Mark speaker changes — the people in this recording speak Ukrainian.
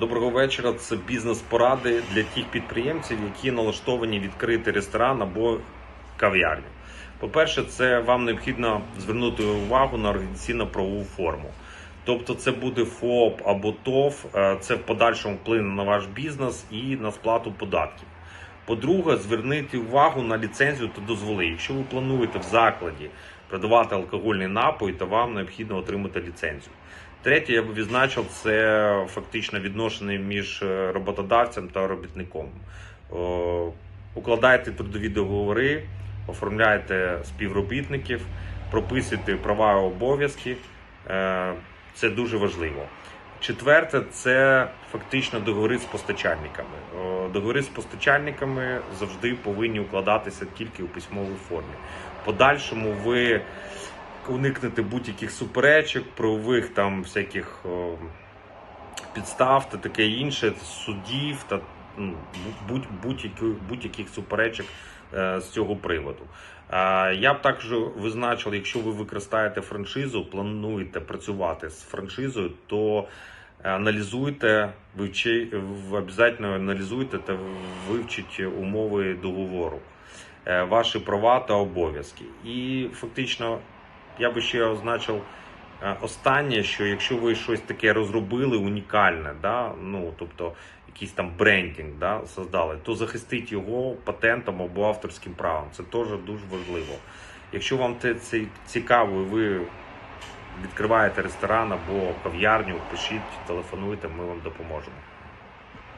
Speaker 1: Доброго вечора. Це бізнес-поради для тих підприємців, які налаштовані відкрити ресторан або кав'ярню. По-перше, це вам необхідно звернути увагу на організаційно-правову форму. Тобто, це буде ФОП або ТОВ, е, це в подальшому вплине на ваш бізнес і на сплату податків. По-друге, зверніть увагу на ліцензію та дозволи. Якщо ви плануєте в закладі продавати алкогольний напій, то вам необхідно отримати ліцензію. Третє, я б відзначив, це фактично відношення між е, роботодавцем та робітником. Укладайте трудові договори, оформляйте співробітників, прописуйте права і обов'язки. Е, Це дуже важливо. Четверте, це фактично договори з постачальниками. Договори з постачальниками завжди повинні укладатися тільки у письмовій формі. Подальшому ви уникнете будь-яких суперечок, правових там всяких підстав та таке інше, судів та будь- будь-яких суперечок е, з цього приводу. Е, Я б також визначив, якщо ви використаєте франшизу, плануєте працювати з франшизою, то аналізуйте, вивчи, обов'язково аналізуйте та вивчіть умови договору, е, ваші права та обов'язки. І фактично я би ще означив е, останнє, що якщо ви щось таке розробили унікальне, да, ну тобто якийсь там брендінг да, создали, то захистіть його патентом або авторським правом. Це теж дуже важливо. Якщо вам це, це цікаво, і ви відкриваєте ресторан або кав'ярню, пишіть, телефонуйте, ми вам допоможемо.